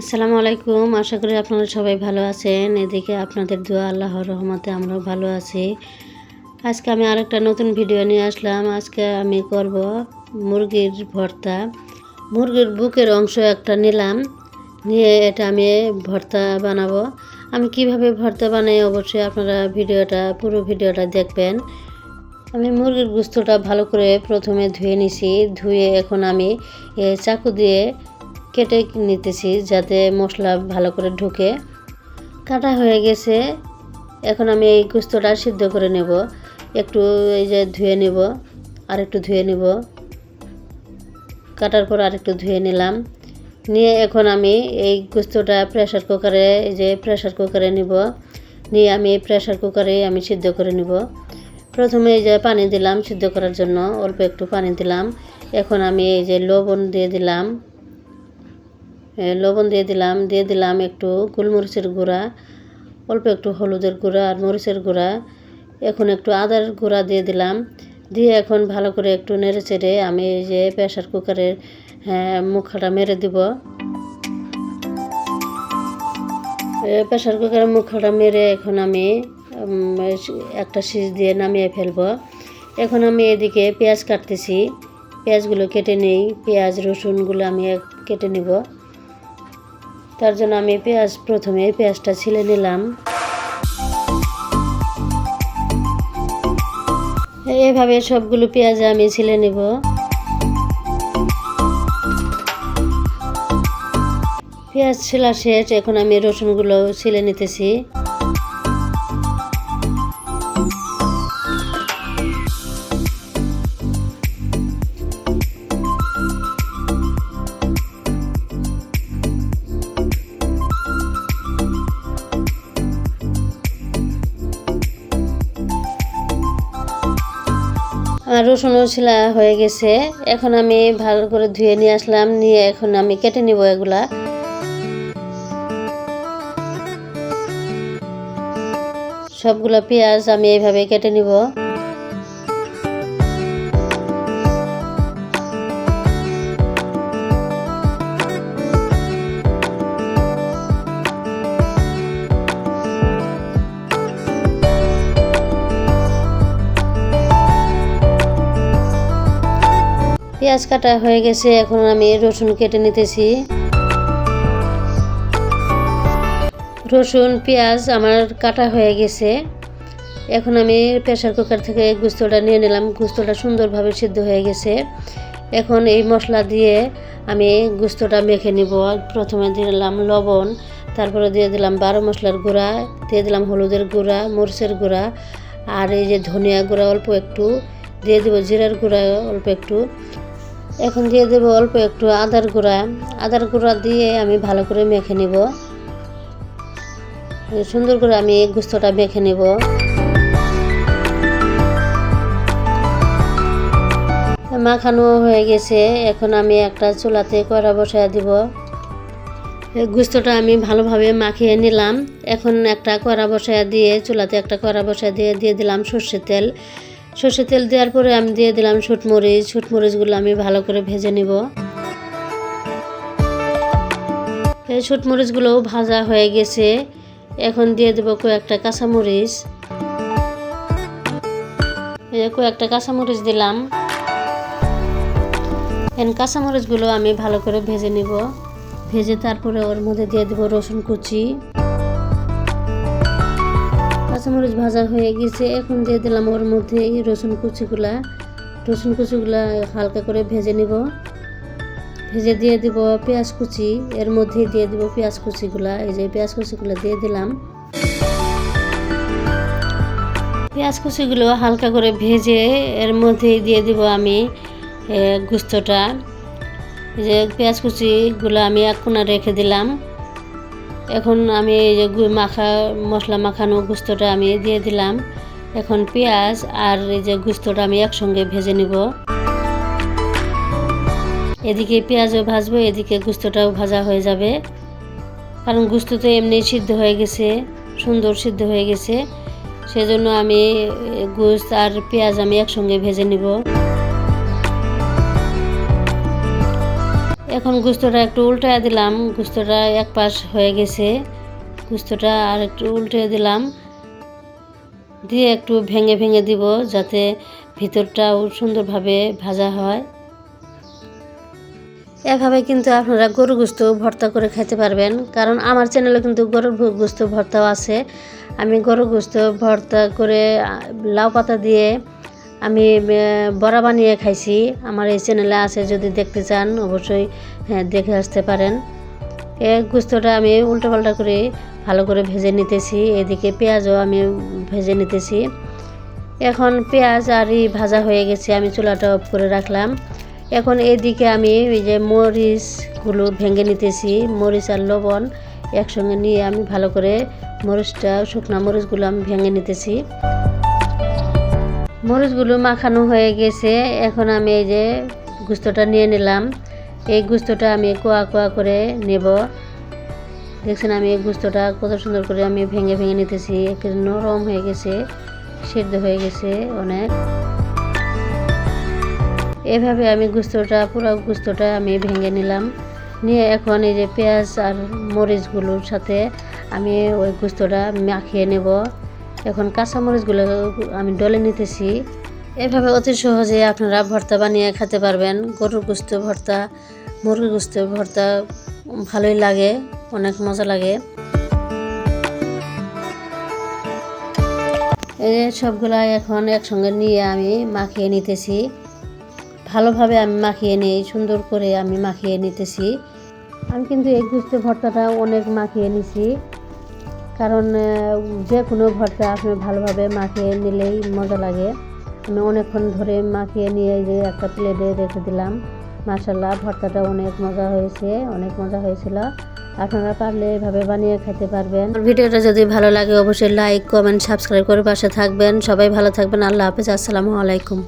আসসালামু আলাইকুম। আশা করি আপনারা সবাই ভালো আছেন। এদিকে আপনাদের দোয়া, আল্লাহর রহমতে আমরাও ভালো আছি। আজকে আমি আরেকটা নতুন ভিডিও নিয়ে আসলাম। আজকে আমি করব মুরগির ভর্তা। মুরগির বুকের অংশ একটা নিলাম। নিয়ে এটা আমি ভর্তা বানাবো। আমি কীভাবে ভর্তা বানাই অবশ্যই আপনারা ভিডিওটা, পুরো ভিডিওটা দেখবেন। আমি মুরগির গুস্তটা ভালো করে প্রথমে ধুয়ে নিছি। ধুয়ে এখন আমি চাকু দিয়ে কেটে নিতেছি যাতে মশলা ভালো করে ঢুকে। কাটা হয়ে গেছে। এখন আমি এই গুস্তটা সিদ্ধ করে নেব। একটু এই যে ধুয়ে নেব আর একটু ধুয়ে নেব। কাটার পর আর একটু ধুয়ে নিলাম। নিয়ে এখন আমি এই গুস্তটা প্রেশার কুকারে, এই যে প্রেশার কুকারে নিব। নিয়ে আমি এই প্রেশার কুকারে আমি সিদ্ধ করে নিব। প্রথমে এই যে পানি দিলাম সিদ্ধ করার জন্য, অল্প একটু পানি দিলাম। এখন আমি এই যে লবণ দিয়ে দিলাম। লবণ দিয়ে দিলাম দিয়ে দিলাম একটু গোলমরিচের গুঁড়া, অল্প একটু হলুদের গুঁড়া আর মরিচের গুঁড়া। এখন একটু আদার গুঁড়া দিয়ে দিলাম। দিয়ে এখন ভালো করে একটু নেড়ে চেড়ে আমি এই যে প্রেশার কুকারের মুখাটা মেরে দিব। প্রেশার কুকারের মুখাটা মেরে এখন আমি একটা সিজ দিয়ে নামিয়ে ফেলব। এখন আমি এদিকে পেঁয়াজ কাটতেছি। পেঁয়াজগুলো কেটে নেই, পেঁয়াজ, রসুনগুলো আমি কেটে নিব। তার জন্য আমি পেঁয়াজ, প্রথমে পেঁয়াজটা ছিলে নিলাম। এভাবে সবগুলো পেঁয়াজ আমি ছিলে নেব। পেঁয়াজ ছিলা শেষ, এখন আমি রসুনগুলো ছিলে নিতেছি। আর রসুনও ছিলা হয়ে গেছে। এখন আমি ভালো করে ধুয়ে নিয়ে আসলাম, নিয়ে এখন আমি কেটে নিব এগুলা। সবগুলো পেঁয়াজ আমি এইভাবে কেটে নিব। পেঁয়াজ কাটা হয়ে গেছে, এখন আমি রসুন কেটে নিতেছি। রসুন, পেঁয়াজ আমার কাটা হয়ে গেছে। এখন আমি প্রেশার কুকার থেকে গুস্তটা নিয়ে নিলাম, গুস্তটা সুন্দরভাবে সিদ্ধ হয়ে গেছে। এখন এই মশলা দিয়ে আমি গুস্তটা মেখে নিব। প্রথমে দিয়ে দিলাম লবণ, তারপরে দিয়ে দিলাম বারো মশলার গুঁড়া, দিয়ে দিলাম হলুদের গুঁড়া, মরিচের গুঁড়া, আর এই যে ধনিয়া গুঁড়া অল্প একটু, দিয়ে দেবো জিরার গুঁড়া অল্প একটু। এখন দিয়ে দেবো অল্প একটু আদার গুঁড়া। আদার গুঁড়া দিয়ে আমি ভালো করে মেখে নিব। সুন্দর করে আমি গুস্তটা মেখে নেব। মাখানো হয়ে গেছে। এখন আমি একটা চুলাতে কড়া বসায় দিব। এই গুস্তটা আমি ভালোভাবে মাখিয়ে নিলাম। এখন একটা কড়া বসায় দিয়ে, চুলাতে একটা কড়া বসায় দিয়ে দিয়ে দিলাম সর্ষের তেল। সর্ষের তেল দেওয়ার পরে আমি দিয়ে দিলাম শুটমরিচ শুটমরিচগুলো আমি ভালো করে ভেজে নিব। এই শুটমরিচগুলোও ভাজা হয়ে গেছে। এখন দিয়ে দেবো কয়েকটা কাঁচামরিচ। কয়েকটা কাঁচামরিচ দিলাম। এখন কাঁচামরিচগুলো আমি ভালো করে ভেজে নিব। ভেজে তারপরে ওর মধ্যে দিয়ে দেবো রসুন কুচি। কাঁচামরিচ ভাজা হয়ে গেছে। এখন দিয়ে দিলাম ওর মধ্যে এই রসুন কুচিগুলা। রসুন কুচিগুলা হালকা করে ভেজে নিব। ভেজে দিয়ে দিব পেঁয়াজ কুচি। এর মধ্যে দিয়ে দিব পেঁয়াজ কুচিগুলা। এই যে পেঁয়াজ কুচিগুলো দিয়ে দিলাম। পেঁয়াজ কুচিগুলো হালকা করে ভেজে এর মধ্যে দিয়ে দিব আমি গুস্তটা। এই যে পেঁয়াজ কুচিগুলো আমি এক কোণা রেখে দিলাম। এখন আমি এই যে মাখা, মশলা মাখানো গুস্তটা আমি দিয়ে দিলাম। এখন পেঁয়াজ আর এই যে গুস্তটা আমি একসঙ্গে ভেজে নিব। এদিকে পেঁয়াজও ভাজবো, এদিকে গুস্তটাও ভাজা হয়ে যাবে। কারণ গুস্ত তো এমনি সিদ্ধ হয়ে গেছে, সুন্দর সিদ্ধ হয়ে গেছে। সেজন্য আমি গুস্ত আর পেঁয়াজ আমি একসঙ্গে ভেজে নিব। এখন গুস্তটা একটু উল্টায় দিলাম। গুস্তটা এক পাশ হয়ে গেছে। গুস্তটা আর একটু উল্টে দিলাম। দিয়ে একটু ভেঙে ভেঙে দিব যাতে ভিতরটাও সুন্দরভাবে ভাজা হয়। এভাবে কিন্তু আপনারা গরু গোস্ত ভর্তা করে খেতে পারবেন। কারণ আমার চ্যানেলে কিন্তু গরুর গোস্ত ভর্তাও আছে। আমি গরু গোস্ত ভর্তা করে লাউ পাতা দিয়ে আমি বড়া বানিয়ে খাইছি। আমার এই চ্যানেলে আছে যদি দেখতে চান অবশ্যই হ্যাঁ, দেখে আসতে পারেন। এই গোস্তটা আমি উল্টোপাল্টা করে ভালো করে ভেজে নিতেছি। এদিকে পেঁয়াজও আমি ভেজে নিতেছি। এখন পেঁয়াজ আর ভাজা হয়ে গেছে আমি চুলাটা অফ করে রাখলাম। এখন এদিকে আমি ওই যে মরিচগুলো ভেঙে নিতেছি মরিচ আর লবণ একসঙ্গে নিয়ে আমি ভালো করে মরিচটা শুকনা মরিচগুলো আমি ভেঙে নিতেছি। মরিচগুলো মাখানো হয়ে গেছে। এখন আমি এই যে গুস্তটা নিয়ে নিলাম। এই গুস্তটা আমি কোয়া কোয়া করে নেব। দেখছেন আমি এই গুস্তটা কত সুন্দর করে আমি ভেঙে ভেঙে নিতেছি। নরম হয়ে গেছে, সেদ্ধ হয়ে গেছে অনেক। এভাবে আমি গুস্তটা পুরো গুস্তটা আমি ভেঙে নিলাম। নিয়ে এখন এই যে পেঁয়াজ আর মরিচগুলোর সাথে আমি ওই গুস্তটা মাখিয়ে নেব। এখন কাঁচা মরিচগুলো আমি ডলে নিতেছি। এভাবে অতি সহজে আপনারা ভর্তা বানিয়ে খেতে পারবেন। গরুর গুস্ত ভর্তা, মুরগির গুস্ত ভর্তা ভালোই লাগে, অনেক মজা লাগে। এই সবগুলা এখন একসঙ্গে নিয়ে আমি মাখিয়ে নিতেছি। ভালোভাবে আমি মাখিয়ে নিই, সুন্দর করে আমি মাখিয়ে নিতেছি। আমি কিন্তু এই গুস্ত ভর্তাটা অনেক মাখিয়ে নিছি। কারণ যে কোনো ভর্তা আপনি ভালোভাবে মাখিয়ে নিলেই মজা লাগে। আমি অনেকক্ষণ ধরে মাখিয়ে নিয়ে যে একটা প্লেটে রেখে দিলাম। মাসাল্লাহ ভর্তাটা অনেক মজা হয়েছে, অনেক মজা হয়েছিল। আপনারা পারলে এভাবে বানিয়ে খেতে পারবেন। ভিডিওটা যদি ভালো লাগে, অবশ্যই লাইক কমেন্ট সাবস্ক্রাইব করে পাশে থাকবেন। সবাই ভালো থাকবেন। আল্লাহ হাফেজ। আসসালামু আলাইকুম।